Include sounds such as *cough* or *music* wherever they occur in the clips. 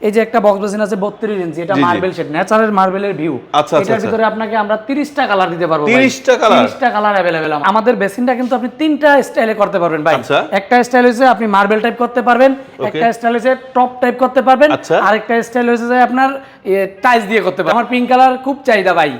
এই যে একটা বক্স বেসিন আছে বত্রিশ ইঞ্চি এটা। মার্বেল শেড ন্যাচারাল মার্বেলের ভিউ আচ্ছা, এটার আচ্ছা। ভিতরে আপনাকে আমরা তিরিশটা কালার দিতে পারব 30টা colour? তিরিশটা কালার অ্যাভেলেবেল আমাদের বেসিনটা কিন্তু আপনি তিনটা স্টাইলে করতে পারবেন ভাই আচ্ছা। একটা স্টাইল হচ্ছে আপনি মার্বেল টাইপ করতে পারবেন একটা স্টাইল হচ্ছে টপ টাইপ করতে পারবেন আচ্ছা। আরেকটা স্টাইল হচ্ছে যে আপনার টাইলস দিয়ে করতে পারবেন আমার পিঙ্ক কালার খুব চাহিদা ভাই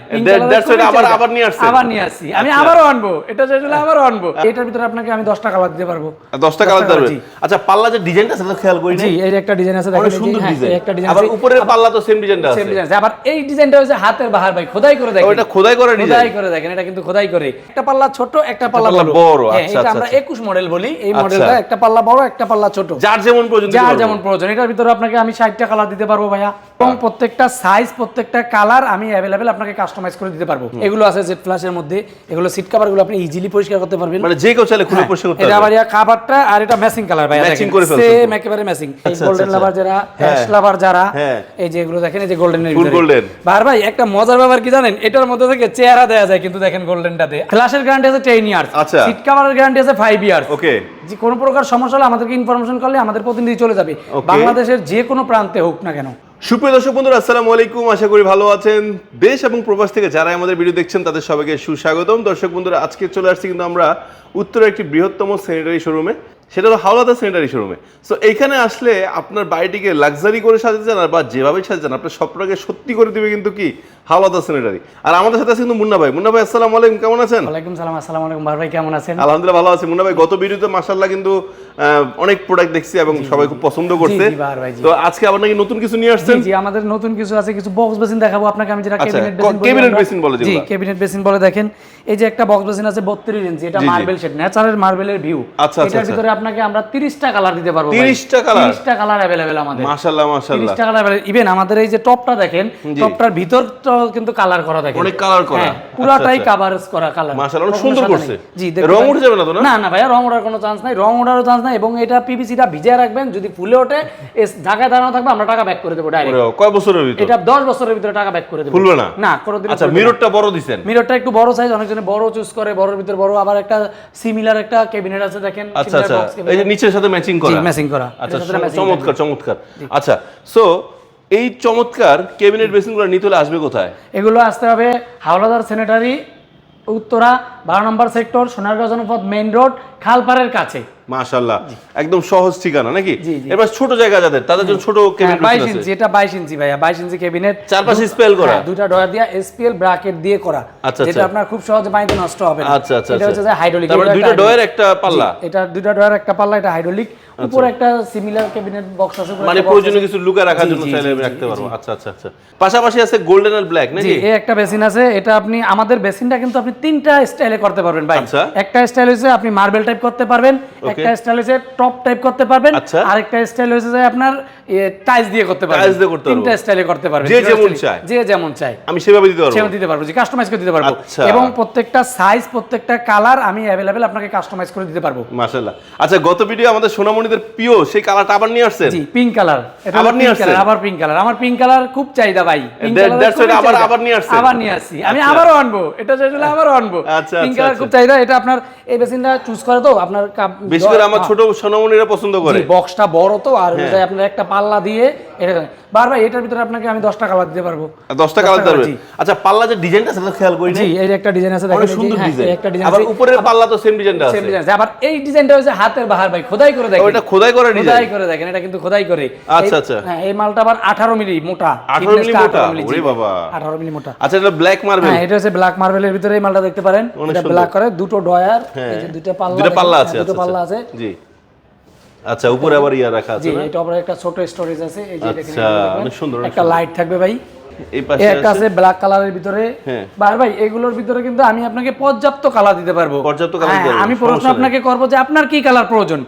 আবার-। আবার নিয়ে আসছেন? আবার নিয়ে আসছি আমি। আবারও আনব এটা যেটা আবারও আনব এটার ভিতরে আপনাকে আমি দশটা কালার দিতে পারব দশটা কালার colour, দেবে আচ্ছা পাল্লা যে ডিজাইনটা সেটা খেয়াল করি জি এর একটা ডিজাইন আছে দেখেন সুন্দর হ্যাঁ, ডিজাইন এই একটা ডিজাইন আবার উপরের পাল্লা তো সেম ডিজাইনটা সেম ডিজাইন আবার এই ডিজাইনটা হচ্ছে হাতের বাহার ভাই খোদাই করে দেখেন। ওটা খোদাই করা ডিজাইন খোদাই করে দেখেন এটা কিন্তু খোদাই করে। একটা পাল্লা ছোট একটা পাল্লা পাল্লা বড়। বড়, হ্যাঁ, আচ্ছা, এটা আচ্ছা, আমরা আচ্ছা। 21 মডেল বলি। এই আচ্ছা। মডেলটা একটা পাল্লা বড় একটা পাল্লা ছোট। যার যেমন প্রয়োজন যার যেমন প্রয়োজন। এটার ভিতরে আপনাকে আমি 60টা কালার দিতে পারব ভাইয়া। এবং প্রত্যেকটা সাইজ প্রত্যেকটা কালার আমি অ্যাভেলেবেল আপনাকে কাস্টমাইজ করে দিতে পারব। এগুলো আছে জেড ফ্ল্যাশের মধ্যে। এগুলো সিট কভারগুলো আপনি ইজিলি পরিষ্কার করতে পারবেন। মানে যে কেউ চাইলে খুলে পরিষ্কার করতে এটা আবার কাভারটা আর এটা ম্যাচিং কালার ভাই Matching করে ফেলছে সেম একেবারে ম্যাচিং এই আচ্ছা, গোল্ডেন আচ্ছা, লাভার যারা হ্যাশ লাভার যারা হ্যাঁ। এই যে এগুলো দেখেন এই যে। বার ভাই একটা মজার ব্যাপার কি জানেন? এটার মধ্যে থেকে চেহারা যায় কিন্তু দেখেন গোল্ডেনটা দিয়ে। ফ্ল্যাশের গ্যারান্টি আছে 10 ইয়ার্স আচ্ছা। সিট কভারের গ্যারান্টি আছে 5 ইয়ার্স ওকে যে কোনো প্রকার সমস্যা হলে আমাদেরকে ইনফরমেশন করলে আমাদের প্রতিনিধি চলে যাবে। বাংলাদেশের যে কোনো প্রান্তে হোক না কেন। সুপ্রিয় দর্শক বন্ধুরা আসসালামু আলাইকুম। আশা করি ভালো আছেন। দেশ এবং প্রবাস থেকে যারা আমাদের ভিডিও দেখছেন তাদের সবাইকে সুস্বাগতম। দর্শক বন্ধুরা আজকে চলে আসছি কিন্তু আমরা উত্তরের একটি বৃহত্তম স্যানিটারি শোরুমে সেটা হলো হাওলাদার স্যানিটারি শোরুমে সো এইখানে আসলে আপনার বাড়িটিকে লাক্সারি করে সাজাতে চান বা যেভাবে সাজাতে চান আপনার স্বপ্নটাকে সত্যি করে দিবে কিন্তু কি হাওলাদার স্যানিটারি আর আমাদের সাথে আছে কিন্তু মুন্না ভাই। মুন্না ভাই আসসালামু আলাইকুম কেমন আছেন? ওয়ালাইকুম সালাম আসসালামু আলাইকুম। বার ভাই কেমন আছেন? আলহামদুলিল্লাহ ভালো আছি। মুন্না ভাই গত ভিডিওতে মাশাআল্লাহ কিন্তু অনেক প্রোডাক্ট দেখছি এবং সবাই খুব পছন্দ করছে। ভাই। তো আজকে আবার নাকি নতুন কিছু নিয়ে আসছেন? জি আমাদের নতুন কিছু আছে কিছু বক্স বেসিন দেখাবো। আপনাকে আমি যেটা ক্যাবিনেট বেসিন cabinet basin বলে জি ক্যাবিনেট বেসিন বলে দেখেন। এই যে একটা বক্স বেসিন আছে 32 ইঞ্চি এটা। মার্বেল শেড ন্যাচারাল মার্বেলের ভিউ আচ্ছা, আচ্ছা, এটার। ভিতরে আপনাকে আমরা 30টা কালার দিতে পারবো 30টা colour? 30টা কালার अवेलेबल আমাদের মাশাআল্লাহ মাশাআল্লাহ 30টা কালার ইভেন আমাদের এই যে টপটা দেখেন জি। টপটার ভিতরটা কিন্তু কালার করা দেখেন অনেক colour করা। হ্যাঁ, পুরাটাই আচ্ছা, আচ্ছা। কাভারেজ করা কালার মাশাআল্লাহ, অনেক সুন্দর করছে। জি রং উঠে যাবে না তো না? না না ভাইয়া রং ওঠার কোনো চান্স নাই রং ওঠারও চান্স নাই এবং এটা পিভিসিটা ভিজিয়ে রাখবেন যদি ফুলে ওঠে এস ঢাকায় দাঁড়ানো থাকবে আমরা টাকা ব্যাক করে দেবো ডাইরেক্ট ওরে, কয় বছরের ভিতর এটা 10 বছরের ভিতরে টাকা ব্যাক করে দেবো খুলবে না? না কোনোদিন আচ্ছা মিররটা বড় দিছেন মিররটা একটু বড় সাইজ অনেকজনে বড় চুজ করে বড়র ভিতরে বড় আবার একটা সিমিলার একটা ক্যাবিনেট আছে দেখেন আচ্ছা similar আচ্ছা box cabinet। এই যে নিচের সাথে ম্যাচিং করা। ম্যাচিং করা। আচ্ছা চমৎকার চমৎকার। আচ্ছা সো এই চমৎকার ক্যাবিনেট বেসিনগুলো নিতে হলে আসবে কোথায়? এগুলো আসতে হবে হাওলাদার সেনেটারি উত্তরা বারো নম্বর sector Sonargaon Janapath main road খালপাড়ের কাছে। মাশাআল্লাহ। একদম সহজ ঠিকানা নাকি। এবার ছোট জায়গা যাদের তাদের জন্য ছোট ক্যাবিনেট বাইশ ইঞ্চি এটা বাইশ ইঞ্চি ভাইয়া বাইশ ইঞ্চি ক্যাবিনেট চারপাশে স্পেল করা। দুটা ডয়ার দিয়া এসপিএল ব্রাকেট দিয়ে করা। আচ্ছা, যেটা আচ্ছা। আপনার খুব সহজে পানিতে নষ্ট হবে না। আচ্ছা আচ্ছা এটা হচ্ছে যে হাইড্রোলিক তারপরে দুইটা ডয়ের একটা পাল্লা। এটা দুটা ডয়ার একটা পাল্লা এটা হাইড্রোলিক উপরে একটা সিমিলার ক্যাবিনেট বক্স আছে মানে প্রয়োজনীয় কিছু লুকা রাখার জন্য চাইলে আমি রাখতে পারব। আচ্ছা আচ্ছা আচ্ছা। পাশাপাশি আছে গোল্ডেন আর ব্ল্যাক নাকি? এই একটা বেসিন আছে এটা আপনি আমাদের বেসিনটা কিন্তু আপনি তিনটা স্টাইলে করতে পারবেন ভাই আচ্ছা। একটা স্টাইল হচ্ছে আপনি মার্বেল টাইপ করতে পারবেন একটা স্টাইল হচ্ছে টপ টাইপ করতে পারবেন আচ্ছা। আরেকটা স্টাইল হচ্ছে যে আপনার টাইলস দিয়ে করতে পারবেন। Tiles দিয়ে করতে পারব। তিনটা স্টাইলে করতে পারবেন। যে যেমন চায়। যে যেমন চায় আমি সেভাবে দিতে পারব। সেমন দিতে পারব। যে কাস্টমাইজ করে দিতে পারব। আচ্ছা। এবং প্রত্যেকটা সাইজ প্রত্যেকটা কালার আমি অ্যাভেলেবেল আপনাকে কাস্টমাইজ করে দিতে পারব। মাশাআল্লাহ। আচ্ছা গত ভিডিও আমাদের সোনামণিদের প্রিয় সেই কালারটা আবার নিয়ে আসছেন? জি পিঙ্ক কালার আবার নিয়ে আসছেন? আবার পিঙ্ক কালার আমার পিঙ্ক কালার খুব চাহিদা ভাই। আবার- আবার নিয়ে আসছেন? আবার নিয়ে আসছি। আমি আচ্ছা। আবারও আনব। এটা যেটা আবারও আনব। আচ্ছা, পিঙ্ক আচ্ছা, কালার খুব চাহিদা। এটা আপনার এই বেসিনটা চুজ করে তো আপনার বেশি করে আমার হ্যাঁ। ছোট সোনামণিরা পছন্দ করে। বক্সটা বড় তো আর হ্যাঁ। আপনার একটা পাল্লা দিয়ে এটা বারবার এটার ভিতরে আপনাকে আমি দশটা কালার দিতে পারব। দশটা কালার colour, দেবে আচ্ছা পাল্লা যে ডিজাইনটা সেটা খেয়াল করি জি যে একটা ডিজাইন আছে দেখেন সুন্দর হ্যাঁ, ডিজাইন এই একটা ডিজাইন আবার উপরের পাল্লা তো সেম ডিজাইনটা আছে। সেম ডিজাইন আছে আবার এই ডিজাইনটা হচ্ছে হাতের বাহার ভাই খোদাই করে দেখেন। ওটা খোদাই করা ডিজাইন খোদাই করে দেখেন এটা কিন্তু খোদাই করে। আচ্ছা, আচ্ছা। হ্যাঁ এই মালটা আবার 18 মিলি মোটা। 18 মিলি মোটা? 18 মিলি, জি। ওরে বাবা। 18 মিলি মোটা। আচ্ছা এটা ব্ল্যাক মার্বেল হ্যাঁ এটা হচ্ছে ব্ল্যাক মার্বেলের ভিতরে এই মালটা দেখতে পারেন। এটা ব্ল্যাক করে দুটো ডয়ার হ্যাঁ এই যে দুটো পাল্লা দুটো পাল্লা হ্যাঁ, আছে দুটো আচ্ছা পাল্লা আচ্ছা। আছে। জি। আচ্ছা উপরে আবার ইয়া রাখা আছে না? এটা আবার একটা ছোট স্টোরেজ আছে এই যে দেখেন আচ্ছা, অনেক সুন্দর, একটা লাইট থাকবে ভাই। এই পাশে একটা আছে? আছে ব্ল্যাক কালারের ভিতরে। হ্যাঁ। বার ভাই এগুলোর ভিতরে কিন্তু আমি আপনাকে পর্যাপ্ত কালার দিতে পারব। পর্যাপ্ত হ্যাঁ, দিতে পারবেন, আমি প্রশ্ন আপনাকে করব যে আপনার কি কালার প্রয়োজন?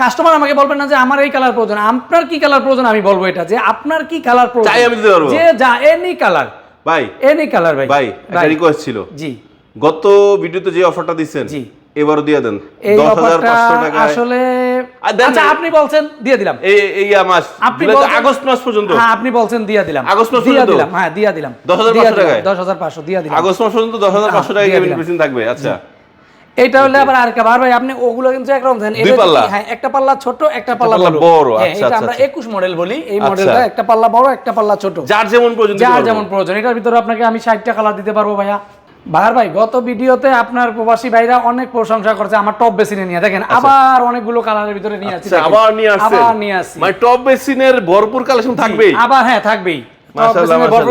কাস্টমার আমাকে বলবেন না যে আমার এই কালার প্রয়োজন। আপনার কি কালার প্রয়োজন আমি বলব এটা যে আপনার কি কালার প্রয়োজন? চাই আমি দিতে পারব। যে যা এনি কালার ভাই এনি কালার ভাই। ভাই একটা রিকোয়েস্ট ছিল। জি। গত ভিডিওতে যে অফারটা দিচ্ছেন জি। এবারও দিয়ে দেন। দশ হাজার পাঁচশো টাকা আসলে আচ্ছা আপনি বলছেন দিয়ে দিলাম। এই মাস। আপনি আগস্ট মাস পর্যন্ত। হ্যাঁ আপনি বলছেন দিয়ে দিলাম। আগস্ট মাস দিয়ে পর্যন্ত? দিলাম হ্যাঁ দিয়ে দিলাম। 10,500 টাকায়? দশ হাজার পাঁচশো দিয়ে দিলাম। আগস্ট মাস পর্যন্ত দশ হাজার পাঁচশো টাকা কেবিন। থাকবে আচ্ছা। এটা হলে আবার আর বার ভাই আপনি ওগুলো কিন্তু একরকম পাল্লা? হ্যাঁ একটা পাল্লা ছোট একটা পাল্লা বড়। হ্যাঁ, আচ্ছা, আচ্ছা, আমরা আচ্ছা। 21 মডেল বলি। এই আচ্ছা। মডেলটা একটা পাল্লা বড় একটা পাল্লা ছোট। যার যেমন প্রয়োজন যার যেমন প্রয়োজন। এটার ভিতরে আপনাকে আমি ষাটটা কালার দিতে পারব ভাইয়া। বাহার ভাই গত ভিডিওতে আপনার প্রবাসী ভাইরা অনেক প্রশংসা করছে আমার টপ বেসিনে নিয়ে। দেখেন আবার অনেকগুলো কালারের ভিতরে নিয়ে আসছি। আচ্ছা, আবার নিয়ে আসছে। আবার নিয়ে আসছে। মানে টপ বেসিনের ভরপুর কালেকশন থাকবেই। আবার হ্যাঁ থাকবেই।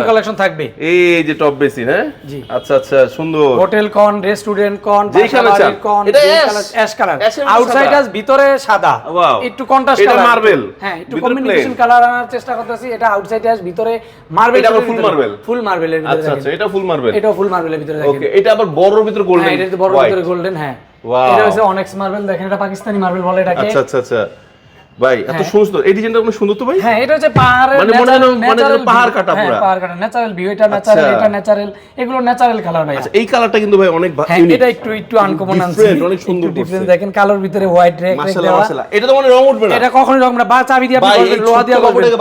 কালেকশন থাকবে। এই যে টপ বেসিন হ্যাঁ? আচ্ছা আচ্ছা সুন্দর। হোটেল কন রেস্টুরেন্ট কন কন অ্যাশ। অ্যাশ কালার আউটসাইড ভিতরে সাদা। একটু কন্ট্রাস্ট এটা কালার হ্যাঁ একটু কম্বিনেশন কালার আনার চেষ্টা করতেছি। এটা আউটসাইড আস ভিতরে মার্বেল এটা? ফুল মার্বেলের ভিতরে আচ্ছা আচ্ছা এটা ফুল মারবেল এটাও ফুল মার্বেলের ভিতরে ওকে এটা আবার বড়র ভিতর গোল্ডেন হ্যাঁ এটা বড় ভিতরে গোল্ডেন হ্যাঁ। এটা হচ্ছে অনেক্স মার্বেল দেখেন এটা পাকিস্তানি মার্বেল বলে এটাকে। আচ্ছা আচ্ছা আচ্ছা। ভাই এত হ্যাঁ। সুন্দর এই ডিজাইনটা আপনার সুন্দর তো ভাই হ্যাঁ এটা হচ্ছে পাহাড়ের মানে মনে হয় মানে পাহাড় কাটা পুরা। পাহাড় কাটা ন্যাচারাল ভিউ এটা ন্যাচারাল আচ্ছা। এটা ন্যাচারাল এগুলো ন্যাচারাল কালার ভাই আচ্ছা এই কালারটা কিন্তু ভাই অনেক ভা- হ্যাঁ এটা একটু একটু আনকমন Different, অনেক সুন্দর করছে। দেখেন কালোর ভিতরে হোয়াইট রেক দেওয়া এটা তো মানে রং উঠবে না এটা কখনোই রকম না বা চাবি দিয়ে আপনি করবেন, লোহা দিয়ে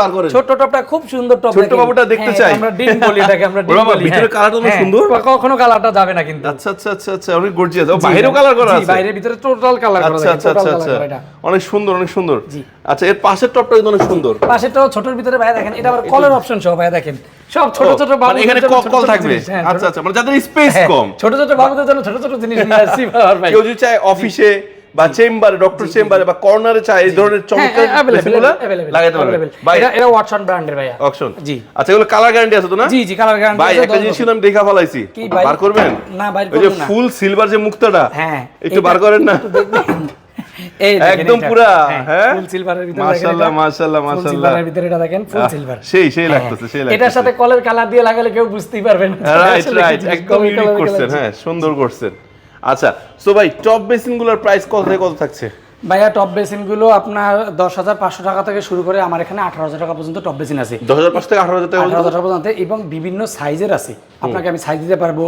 করবেন। ছোট্ট টপটা খুব সুন্দর টপ দেখেন। বাবুটা দেখতে চাই। আমরা ডিম বলি এটাকে আমরা ডিম বলি ভিতরে। কালারটা অনেক সুন্দর। কখনো কালারটা যাবে না কিন্তু আচ্ছা আচ্ছা আচ্ছা আচ্ছা অনেক গর্জিয়াস ও বাইরেও কালার করা আছে বাইরের ভিতরে টোটাল কালার করা আচ্ছা আচ্ছা আচ্ছা আচ্ছা অনেক সুন্দর অনেক সুন্দর জি। আচ্ছা এর পাশের টপটা কিন্তু অনেক সুন্দর। পাশেরটাও ছোটর ভিতরে ভাই দেখেন এটা আবার কলের অপশন সহ ভাই দেখেন। সব ছোট ছোট মানে এখানে কল থাকবে? হ্যাঁ, আচ্ছা আচ্ছা মানে যাদের স্পেস হ্যাঁ, কম। ছোট ছোট বাবুদের জন্য ছোট ছোট জিনিস নিয়ে আসছি ভাই। কেউ যদি চায় অফিসে বা চেম্বারে ডক্টর চেম্বারে বা কর্নারে চায় এই ধরনের হ্যাঁ, চমৎকার বেসিনগুলো লাগাইতে পারবে। ভাই এটা এটা ওয়াটসন ব্র্যান্ডের ভাইয়া। অকশন জি। আচ্ছা এগুলো কালার গ্যারান্টি আছে তো না? জি জি কালার গ্যারান্টি ভাই একটা জিনিস আমি দেখা ফলাইছি। বার করবেন? না, ওই যে না। ফুল সিলভার যে মুক্তাটা হ্যাঁ, একটু বার করেন না। একদম পুরা, হ্যাঁ? ফুল সিলভারের ভিতরে মাশাআল্লাহ, মাশাআল্লাহ, ফুল মাশাআল্লাহ। সিলভারের ভিতরে এটা দেখেন ফুল সিলভার সেই সেই লাগতেছে সেই এটার সাথে কলের কালার দিয়ে লাগালে কেউ বুঝতেই পারবেন না। রাইট রাইট একদম ইউনিক করছেন হ্যাঁ সুন্দর করছেন। আচ্ছা সো ভাই টপ বেসিনগুলোর প্রাইস কত থেকে কত থাকছে? ভাইয়া টপ বেসিনগুলো আপনার দশ হাজার পাঁচশো টাকা থেকে শুরু করে আমার এখানে আঠারো হাজার টাকা পর্যন্ত টপ বেসিন আছে। দশ হাজার পাঁচ থেকে আঠারো হাজার আঠারো হাজার টাকা পর্যন্ত। এবং বিভিন্ন সাইজের আছে। আপনাকে আমি সাইজ দিতে পারব।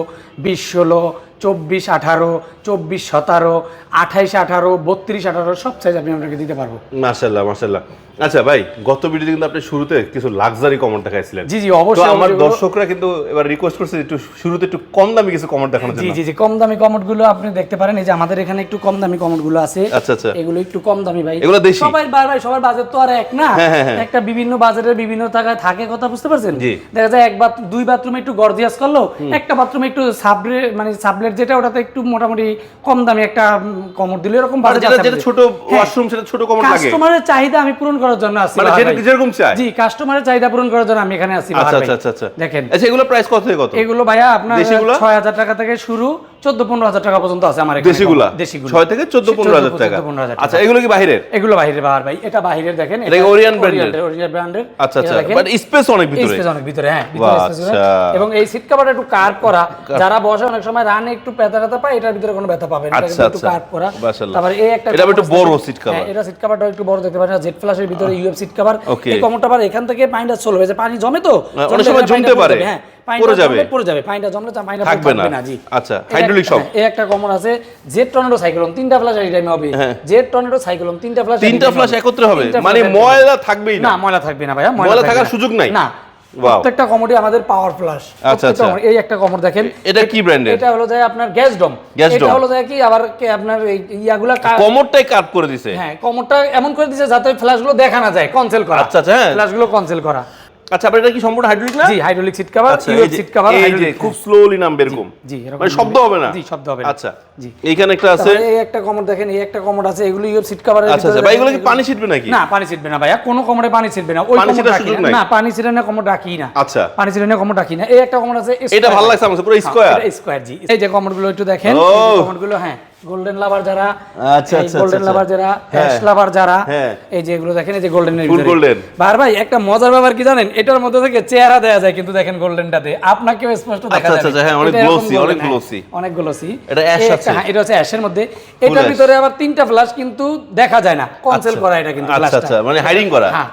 বিশ ষোলো চব্বিশ আঠারো চব্বিশ সতেরো আঠাইশ আঠারো বত্রিশ আঠারো সব সাইজ আমি আপনাকে দিতে পারব। মাশাল্লাহ মাশাল্লাহ আচ্ছা ভাই গত ভিডিওতে কিন্তু আপনি শুরুতে কিছু লাক্সারি কমেন্ট দেখাইছিলেন। জি, জি, অবশ্যই, আমার দর্শকরা কিন্তু এবার রিকোয়েস্ট করছে একটু শুরুতে একটু কম দামি কিছু কমেন্ট দেখানোর জি জন্য। জি জি কম দামি কমোডগুলো আপনি দেখতে পারেন। এই যে আমাদের এখানে একটু কম দামি কমোডগুলো আছে। আচ্ছা, আচ্ছা। এগুলো একটু কম দামি ভাই। এগুলো দেশি? সবাই ভাই সবার বাজেট তো আর এক না? হ্যাঁ, হ্যাঁ, হ্যাঁ। একটা বিভিন্ন বাজারের বিভিন্ন টাকায় থাকে কথা বুঝতে পারছেন? দেখা যায় এক বাথ দুই বাথরুমে একটু গর্জিয়াস করল একটা বাথরুমে একটু সাবলে মানে সাবলেট যেটা ওটাতে একটু মোটামুটি কম দামি একটা কমোড দিলে। এরকম মানে বাজেট যেটা আছে যেটা ছোট। ওয়াশরুম সেটা ছোট কমেন্ট লাগে। কাস্টমারের চাহিদা আমি পূরণ করার জন্য আসছি মানে যেটা যেরকম চায়। জি কাস্টমারের চাহিদা পূরণ করার জন্য আমি এখানে আছি আচ্ছা আচ্ছা আচ্ছা আচ্ছা। দেখেন। আচ্ছা এগুলো প্রাইস কত থেকে কত? এগুলো ভাইয়া আপনার দেশিগুলো? ছয় হাজার টাকা থেকে শুরু। চোদ্দ পনেরো হাজার টাকা পর্যন্ত আছে আমার দেশিগুলা? দেশিগুলো। ছয় থেকে চোদ্দ পনেরো হাজার টাকা। আচ্ছা এগুলো কি বাইরের এগুলো বাইরের ভাই। এটা বাইরের দেখেন এটা brand এর? ওরিয়ান ব্র্যান্ডের আচ্ছা আচ্ছা বাট স্পেস অনেক ভিতরে। স্পেস অনেক ভিতরে হ্যাঁ আচ্ছা। এবং এই সিট কভারটা একটু কার্ভ করা। *laughs* যারা বসে অনেক সময় রানে একটু ব্যথা ব্যথা পায় এটার ভিতরে কোনো ব্যথা পাবে না। এটা আচ্ছা, একটু আচ্ছা। কার্ভ করা। তারপরে এই একটা এটা একটু বড় আছে। seat হ্যাঁ, এটা সিট কভারটা একটু বড় দেখতে পারেন ফ্ল্যাশের ভিতরে ইউএফ সিট কভার এই কমরটা আবার এখান থেকে পানিটা চলবে যে পানি জমে তো? অনেক সময় জমতে পারে। হ্যাঁ। পড়ে যাবে। পড়ে যাবে। পানিটা জমলে পানিটা থাকবে না। জি। আচ্ছা, সব। হ্যাঁ, এই একটা কমন আছে জেড টর্নেডো সাইক্লোন তিনটা ফ্ল্যাশ এই টাইমে হবে। জেড টর্নেডো সাইক্লোন তিনটা ফ্ল্যাশ তিনটা ফ্ল্যাশ একত্রে হবে। মানে ময়লা থাকবেই না। না ময়লা থাকবে না ভাইয়া ময়লা থাকার সুযোগ নাই? না প্রত্যেকটা কমোডি আমাদের পাওয়ার আচ্ছা, আচ্ছা। এই একটা কমোড দেখেন। এটা কি ব্র্যান্ডের এটা হলো যায় আপনার গ্যাস ডম এটা হলো যায় কি আবার আপনার ইয়াগুলা কা- কমরটাই কাট করে দিছে। হ্যাঁ কমোডটা এমন করে দিয়েছে যাতে ফ্ল্যাশগুলো দেখা না যায় কনসেল করা। আচ্ছা, আচ্ছা, হ্যাঁ। ফ্ল্যাশগুলো কনসেল করা। আচ্ছা আপনার এটা কি সম্পূর্ণ হাইড্রোলিক না? জি hydraulic seat cover UF seat cover এই যে খুব স্লোলি নামবে এরকম। জি, এরকম মানে শব্দ হবে না? জি, শব্দ হবে না। আচ্ছা জি। এইখানে একটা আছে? এই একটা কমোড দেখেন এই একটা কমোড আছে এগুলো ইউএফ সিট কভারের আচ্ছা আচ্ছা ভাই এগুলো কি পানি ছিটবে নাকি? না পানি ছিটবে না ভাইয়া কোনো কমোডে পানি ছিটবে না ওই পানি কমোড রাখি না। না পানি ছিটে না কমোড রাখি না। আচ্ছা। পানি ছিটে না কমোড রাখি না। এই একটা কমোড আছে এটা ভালো লাগছে আমার পুরো হ্যাঁ, স্কোয়ার জি। এই যে কমোডগুলো একটু দেখেন। কমোডগুলো হ্যাঁ। গোল্ডেন লাভার যারা আচ্ছা, আচ্ছা, গোল্ডেন আচ্ছা, লাভার যারা হ্যাঁ। হ্যাশ লাভার যারা হ্যাঁ। এই যে এগুলো দেখেন এই যে গোল্ডেন golden। বার ভাই একটা মজার ব্যাপার কি জানেন? এটার মধ্যে থেকে চেহারা দেয়া যায় কিন্তু দেখেন গোল্ডেনটাতে আপনাকেও স্পষ্ট দেখা আচ্ছা, যায় আচ্ছা, হ্যাঁ, অনেক glossy, অনেক glossy। অনেক গ্লোসি এটা ash আছে। হ্যাঁ এটা হচ্ছে অ্যাশের মধ্যে। এটার ভিতরে আবার তিনটা ফ্ল্যাশ কিন্তু দেখা যায় না। কনসেল আচ্ছা। করা এটা কিন্তু আচ্ছা, আচ্ছা, মানে hiding করা। হ্যাঁ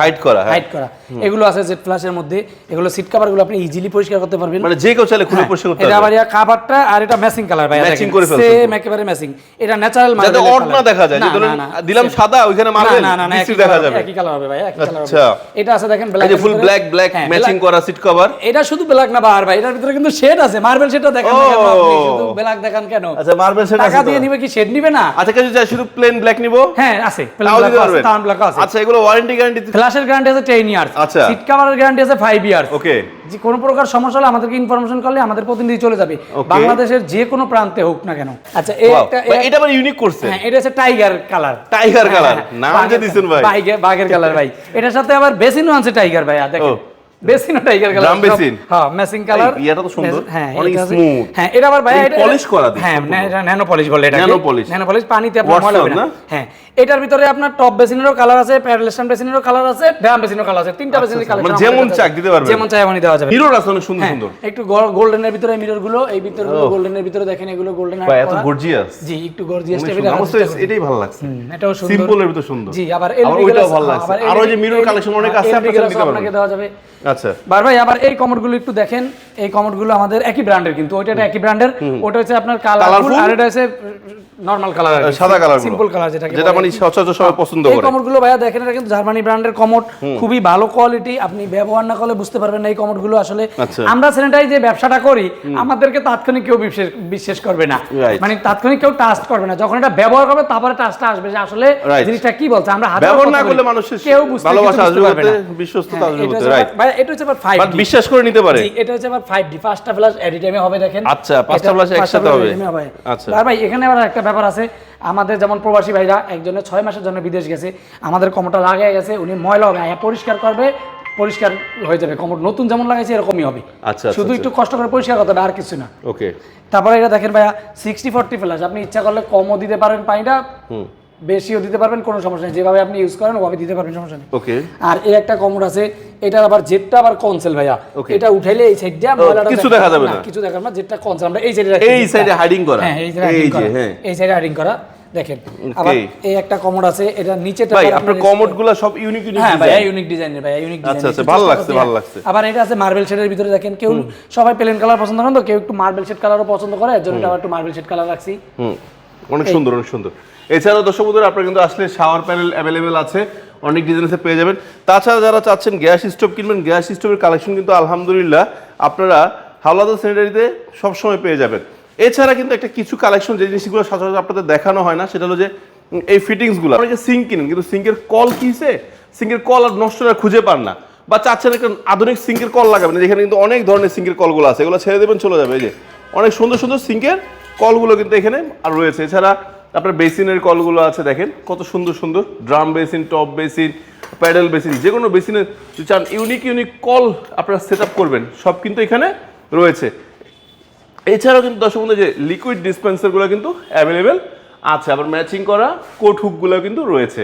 Hide করা, হ্যাঁ। হাইড করা। এগুলো আছে জেড ফ্ল্যাশের মধ্যে। এগুলো সিট আপনি ইজিলি পরিষ্কার করতে পারবেন। মানে যে কেউ চাইলে খুলে হ্যাঁ, পরিষ্কার করতে এটা আবার কাভারটা আর এটা ম্যাচিং কালার ভাই Matching করে ফেলছে একেবারে ম্যাচিং এটা ন্যাচারাল যাতে অড না দেখা যায় যে দিলাম সাদা ওইখানে মার্বেল না না না দেখা যাবে। একই কালার হবে ভাই একই কালার আচ্ছা। হবে। এটা আছে দেখেন ব্ল্যাক যে ফুল ব্ল্যাক ব্ল্যাক ম্যাচিং করা সিট কভার এটা শুধু ব্ল্যাক না ভাই এটার ভিতরে কিন্তু শেড আছে। মার্বেল শেডটা দেখেন না কেন আপনি? শুধু ব্ল্যাক দেখান কেন? আচ্ছা মার্বেল সেট টাকা দিয়ে নিবে কি শেড নিবে না? আচ্ছা কিছু চাই শুধু প্লেন ব্ল্যাক নিব? হ্যাঁ আছে তাও দিতে পারবেন। টাউন ব্ল্যাক আছে। আচ্ছা এগুলো ওয়ারেন্টি গ্যারান্টি ফ্ল্যাশের গ্যারান্টি আছে 10 ইয়ার্স আচ্ছা। সিট কভারের গ্যারান্টি আছে 5 ইয়ার্স ওকে যে কোনো প্রকার সমস্যা হলে আমাদেরকে ইনফরমেশন করলে আমাদের প্রতিনিধি চলে যাবে। বাংলাদেশের যে কোনো প্রান্তে হোক না কেন। আচ্ছা এটা আবার ইউনিক করছে। হ্যাঁ এটা হচ্ছে টাইগার কালার টাইগার কালার নাম যে দিছেন ভাই। বাঘের কালার ভাই। এটার সাথে আবার বেসিনও আছে টাইগার ভাই দেখেন। ও। বেসিনও টাইগার কালার Drum basin? হ্যাঁ ম্যাচিং কালার ইয়াটা তো সুন্দর। হ্যাঁ অনেক এটা হ্যাঁ এটা আবার ভাই এটা polish করা দিচ্ছে হ্যাঁ ন্যানো পলিশ বলে এটা Nano polish। ন্যানো পলিশ পানিতে আপনার ময়লা হবে না? হ্যাঁ এটার ভিতরে আপনার টপ বেসিনেরও কালার আছে প্যারালেশন বেসিনেরও কালার আছে ড্রাম বেসিনেরও কালার আছে তিনটা বেসিনের আচ্ছা, কালার মানে যেমন চাক দিতে পারবেন। যেমন চাই এমনই দেওয়া যাবে। মিরর আছে অনেক সুন্দর হ্যাঁ, সুন্দর। একটু গোল্ডেনের ভিতরে মিররগুলো এই ভিতরে গোল্ডেনের ভিতরে দেখেন এগুলো গোল্ডেন ভাই এত গর্জিয়াস জি একটু গর্জিয়াস টাইপের তো এটাই ভালো লাগছে। এটাও সুন্দর। সিম্পলের ভিতর সুন্দর। জি আবার আবার ওইটাও ভালো লাগছে। আর ওই যে মিরর কালেকশন অনেক আছে LED আপনার আপনাকে পারবেন। দেওয়া যাবে। আচ্ছা। বার ভাই আবার এই কমোডগুলো একটু দেখেন। এই কমোডগুলো আমাদের একই ব্র্যান্ডের কিন্তু ওইটা একই ব্র্যান্ডের ওটা হচ্ছে আপনার কালারফুল আর এটা হচ্ছে নরমাল কালার সাদা কালার সিম্পল কালার যেটাকে যেটা মানে সচরাচর সবাই পছন্দ এই করে। কমোডগুলো ভাইয়া দেখেন এটা কিন্তু জার্মানি ব্র্যান্ডের কমোড। খুবই ভালো কোয়ালিটি আপনি ব্যবহার না করলে বুঝতে পারবেন না এই কমোডগুলো আসলে। আচ্ছা। আমরা স্যানিটাইজ যে ব্যবসাটা করি আমাদেরকে তাৎক্ষণিক কেউ বিশ্বাস করবে না। মানে তাৎক্ষণিক কেউ টাস্ট করবে না। যখন এটা ব্যবহার করবে তারপরে টাস্টটা আসবে যে আসলে জিনিসটা কি বলছে। আমরা ব্যবহার না করলে কেউ বুঝতে পারবে না। বিশ্বস্ততা হ্যাঁ, আসবে এটা এটা হচ্ছে আবার 5D বাট বিশ্বাস করে নিতে পারে। জি, এটা হচ্ছে আবার 5D ফার্স্টটা ফ্ল্যাশ এডিট টাইমে হবে দেখেন। আচ্ছা, পাঁচটা একসাথে হবে। আচ্ছা। আর ভাই এখানে আবার একটা ব্যাপার আছে। আমাদের যেমন প্রবাসী ভাইরা একজনের ছয় মাসের জন্য বিদেশ গেছে আমাদের কমোটা লাগাই গেছে উনি ময়লা হবে পরিষ্কার করবে পরিষ্কার হয়ে যাবে। কমোট নতুন যেমন লাগাইছে এরকমই হবে। আচ্ছা, আচ্ছা, শুধু আচ্ছা। একটু কষ্ট করে পরিষ্কার করতে হবে আর কিছু না। ওকে। তারপরে এটা দেখেন ভাইয়া সিক্সটি ফোরটি ফ্ল্যাশ আপনি ইচ্ছা করলে কমও দিতে পারেন পানিটা। বেশিও দিতে পারবেন কোনো সমস্যা নেই। যেভাবে আপনি ইউজ করেন ওভাবে দিতে পারবেন সমস্যা নেই। ওকে আর এই একটা কমোড আছে এটার আবার জেটটা আবার কনসেল ভাইয়া। এটা উঠাইলে এই সাইড দিয়ে ময়লাটা কিছু দেখা- যাবে না। কিছু দেখা না জেটটা কনসেল আমরা এই সাইডে এই সাইডে হাইডিং করা। হ্যাঁ এই সাইডে হাইডিং করা। হ্যাঁ। এই সাইডে হাইডিং করা। দেখেন আবার এই একটা কমোড আছে এটা নিচেটা ভাই আপনার আপনার কমোডগুলা সব ইউনিক ইউনিক হ্যাঁ ভাই ইউনিক ডিজাইনের ভাই ইউনিক আচ্ছা, আচ্ছা, ভালো লাগছে, ভালো লাগছে। আবার এটা আছে মার্বেল শেডের ভিতরে দেখেন কেউ সবাই প্লেন কালার পছন্দ করেন তো কেউ একটু মার্বেল শেড কালারও পছন্দ করে এর জন্য এটা একটু মার্বেল শেড কালার রাখছি। হুম। অনেক সুন্দর অনেক সুন্দর। এছাড়াও দর্শক বন্ধুরা, আপনারা কিন্তু আসলে শাওয়ার প্যানেল অ্যাভেলেবেল আছে, অনেক ডিজাইনসে পেয়ে যাবেন। তাছাড়া যারা চাচ্ছেন গ্যাস স্টোভ কিনবেন গ্যাস স্টোভের কালেকশন কিন্তু আলহামদুলিল্লাহ আপনারা হাওলাদার স্যানিটারিতে সবসময় পেয়ে যাবেন। এছাড়া কিন্তু একটা কিছু কালেকশন যে জিনিসগুলো সচরাচর আপনাদের দেখানো হয় না, সেটা হলো যে এই ফিটিংসগুলো অনেকে সিঙ্ক কিনেন, কিন্তু সিঙ্কের কল কিসে? সিঙ্কের কল আর নষ্ট না খুঁজে পান না। বা চাচ্ছেন একটা আধুনিক সিঙ্কের কল লাগাবেন যেখানে কিন্তু অনেক ধরনের সিঙ্কের কলগুলো আছে। এগুলো ছেড়ে দেবেন, চলে যাবে, এই যে। অনেক সুন্দর সুন্দর সিঙ্কের কলগুলো কিন্তু এখানে আর রয়েছে। এছাড়া আপনার বেসিনের কলগুলো আছে, দেখেন, কত সুন্দর সুন্দর। Drum basin, top basin, pedal basin, যে কোনো বেসিনের যদি চান, ইউনিক ইউনিক কল আপনারা সেট করবেন, সব কিন্তু এখানে রয়েছে। এছাড়াও কিন্তু দর্শক বন্ধু যে লিকুইড ডিসপেন্সারগুলো কিন্তু অ্যাভেলেবেল আছে, আবার ম্যাচিং করা কোট হুকগুলো কিন্তু রয়েছে।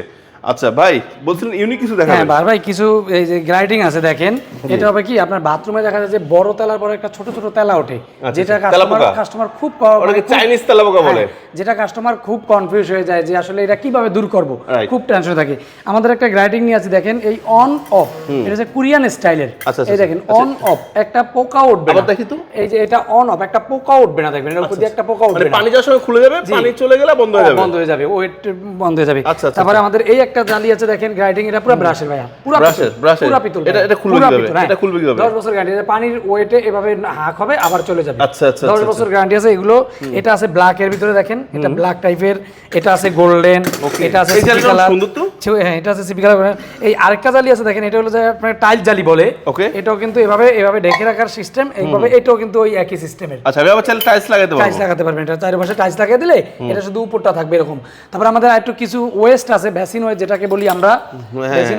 আচ্ছা ভাই বলছিলেন ইউনিক কিছু হ্যাঁ দেখাবেন। বার ভাই কিছু এই যে গ্রাইডিং আছে দেখেন। এটা হবে কি আপনার বাথরুমে দেখা যায় যে বড় তেলার পরে একটা ছোট ছোট তেলা ওঠে। আচ্ছা, যেটা আচ্ছা, কাস্টমার কাস্টমার খুব অনেকে চাইনিজ তেলাপোকা বলে? হ্যাঁ, যেটা কাস্টমার খুব কনফিউজ হয়ে যায় যে আসলে এটা কীভাবে দূর করব। খুব টেনশন থাকে। আমাদের একটা গ্রাইডিং নিয়ে আছে দেখেন এই অন অফ এটা হচ্ছে কোরিয়ান স্টাইলের আচ্ছা, আচ্ছা, এই দেখেন অন অফ একটা পোকা উঠবে আবার না দেখি তো। এই যে এটা অন অফ একটা পোকা উঠবে না দেখবেন। এর উপর দিয়ে একটা পোকা মানে উঠবে পানি যাওয়ার সময় খুলে যাবে পানি চলে গেলে বন্ধ হয়ে যাবে। বন্ধ হয়ে যাবে। ওয়েট বন্ধ হয়ে যাবে। তারপরে আমাদের এই একটা জালি আছে দেখেন গ্রাইডিং এটা পুরো ব্রাশের ভাইয়া। পুরো Brush-এর, brush-এর। পুরো পিতল এটা- এটা খুলবে কীভাবে? হ্যাঁ। এটা খুলবে কীভাবে? 10 বছর গ্যারান্টি পানির ওয়েটে এভাবে হাক হবে আবার চলে যাবে। আচ্ছা, আচ্ছা, 10 আচ্ছা, বছর গ্যারান্টি আছে এগুলো। এটা আছে ব্ল্যাক এর ভিতরে দেখেন এটা ব্ল্যাক টাইপের এটা আছে গোল্ডেন এটা আছে সিপি কালার সুন্দর তো। হ্যাঁ এটা আছে সিপি কালার এই আরেকটা জালি আছে দেখেন এটা হলো যে আপনার টাইল জালি বলে। Okay. এটাও কিন্তু এভাবে এভাবে ঢেকে রাখার সিস্টেম এইভাবে এটাও কিন্তু ওই একই সিস্টেমের আচ্ছা আমি আবার চাইলে টাইলস লাগাতে টাইলস লাগাতে পারবেন এটা চারিপাশে টাইলস লাগিয়ে দিলে এটা শুধু উপরটা থাকবে এরকম। তারপর আমাদের আরেকটু কিছু ওয়েস্ট আছে বেসিন ওয়েস্ট যেটাকে বলি আমরা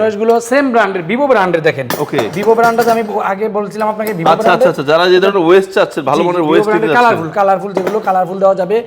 ওয়েস্টগুলো সেম ব্র্যান্ডের ভিভো ব্র্যান্ডের দেখেন। Okay. ভিভো ব্র্যান্ডটা আমি আগে বলছিলাম আপনাকে ভিভো আচ্ছা আচ্ছা আচ্ছা যারা যে ধরনের ওয়েস্ট চাচ্ছে ভালো মানের ওয়েস্ট নিতে কালারফুল কালারফুল যেগুলো কালারফুল দেওয়া যাবে।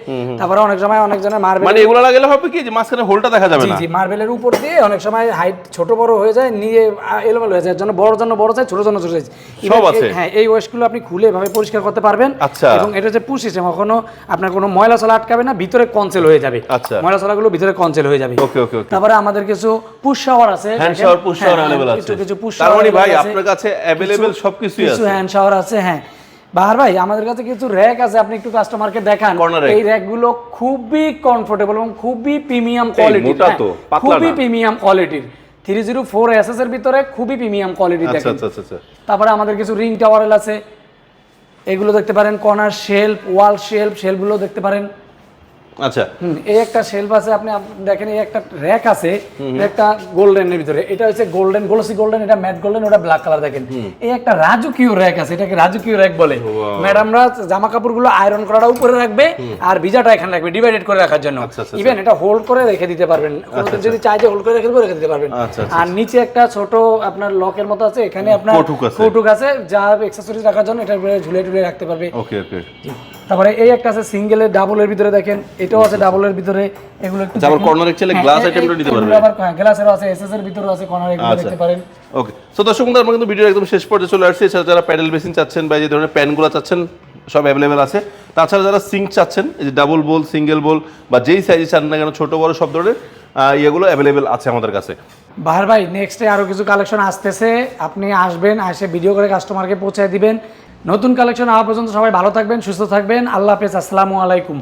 তারপরে অনেক সময় অনেক জনের মার্বেল মানে এগুলো লাগালে হবে কি? যে মাঝখানে হোলটা দেখা যাবে না? জি মার্বেলের উপর দিয়ে অনেক সময় হাইট ছোট বড় হয়ে যায় নিয়ে এলোমেলো হয়ে যায় জন্য বড় জন্য বড় চাই ছোট জন্য ছোট চাই সব আছে? হ্যাঁ এই ওয়েস্টগুলো আপনি খুলে এভাবে পরিষ্কার করতে পারবেন। আচ্ছা। এবং এটা যে পুশ সিস্টেম কখনো আপনার কোনো ময়লা চলা আটকাবে না ভিতরে কনসেল হয়ে যাবে। আচ্ছা। ময়লা চলাগুলো ভিতরে কনসেল হয়ে যাবে। ওকে ওকে ওকে তারপরে আমাদের কিছু পুশ শাওয়ার আছে হ্যান্ড দেখেন। শাওয়ার পুশ শাওয়ার হ্যাঁ, अवेलेबल কিছু আছে কিছু পুশ তার মানে ভাই available আছে। আপনার কাছে अवेलेबल কিছু- সবকিছুই কিছু আছে হ্যান্ড শাওয়ার আছে হ্যাঁ বাহার ভাই আমাদের কাছে কিছু র্যাক আছে আপনি একটু কাস্টমারকে দেখান Corner rack। এই র্যাকগুলো খুবই কমফোর্টেবল এবং খুবই প্রিমিয়াম কোয়ালিটির মোটা তো, পাতলা খুবই না। প্রিমিয়াম কোয়ালিটির থ্রি জিরো ফোর এস এর ভিতরে খুবই প্রিমিয়াম কোয়ালিটি আচ্ছা দেখেন আচ্ছা আচ্ছা আচ্ছা তারপরে আমাদের কিছু রিং টাওয়ারেল আছে এগুলো দেখতে পারেন কর্নার শেলফ ওয়াল শেলফ শেলফগুলো দেখতে পারেন আচ্ছা। এই একটা শেলফ আছে আপনি দেখেন এই একটা র্যাক আছে একটা গোল্ডেনের ভিতরে। এটা হচ্ছে গোল্ডেন গোলসি গোল্ডেন এটা ম্যাট গোল্ডেন ওটা ব্ল্যাক কালার দেখেন। এই একটা রাজকীয় র্যাক আছে এটাকে রাজকীয় র্যাক বলে। ম্যাডামরা জামা কাপড়গুলো আয়রন করাটা উপরে রাখবে আর ভিজাটা এখানে রাখবে ডিভাইডেড করে রাখার জন্য। আচ্ছা, আচ্ছা, ইভেন এটা হোল্ড করে রেখে দিতে পারবেন। যদি চাই যে হোল্ড করে রেখে রেখে দিতে পারবেন। আচ্ছা, আচ্ছা, আর নিচে একটা ছোট আপনার লকের মতো আছে এখানে আপনার কৌটুক আছে। যা এক্সেসরিজ রাখার জন্য উপরে ঝুলে টুলে রাখতে পারবে। ওকে ওকে তারপরে এই একটা আছে সিঙ্গেলের ডাবলের ভিতরে দেখেন এটাও আছে ডাবলের ভিতরে এগুলো একটু আচ্ছা, আবার দেখুন। corner এর চাইলে হ্যাঁ, glass এ- item টা এ- নিতে এগুলো পারবে। আবার হ্যাঁ, গ্লাসেরও আছে এসএস এর ভিতরেও আছে কর্নার এগুলো আচ্ছা। দেখতে পারেন। ওকে সো দর্শক বন্ধুরা আমরা কিন্তু ভিডিও একদম শেষ পর্যায়ে চলে আসছি। এছাড়া যারা প্যাডেল বেসিন চাচ্ছেন বা এই যে ধরনের প্যানগুলো চাচ্ছেন সব অ্যাভেলেবেল আছে। তাছাড়া যারা সিঙ্ক চাচ্ছেন এই যে ডাবল বোল সিঙ্গেল বোল বা যেই সাইজে চান না কেন ছোট বড় সব ধরনের ইয়েগুলো অ্যাভেলেবেল আছে আমাদের কাছে। বাহার ভাই নেক্সটে আরও কিছু কালেকশন আসতেছে। আপনি আসবেন এসে ভিডিও করে কাস্টমারকে পৌঁছে দিবেন। নতুন কালেকশন আওয়া পর্যন্ত সবাই ভালো থাকবেন সুস্থ থাকবেন। আল্লাহ হাফেজ আসসালামু আলাইকুম।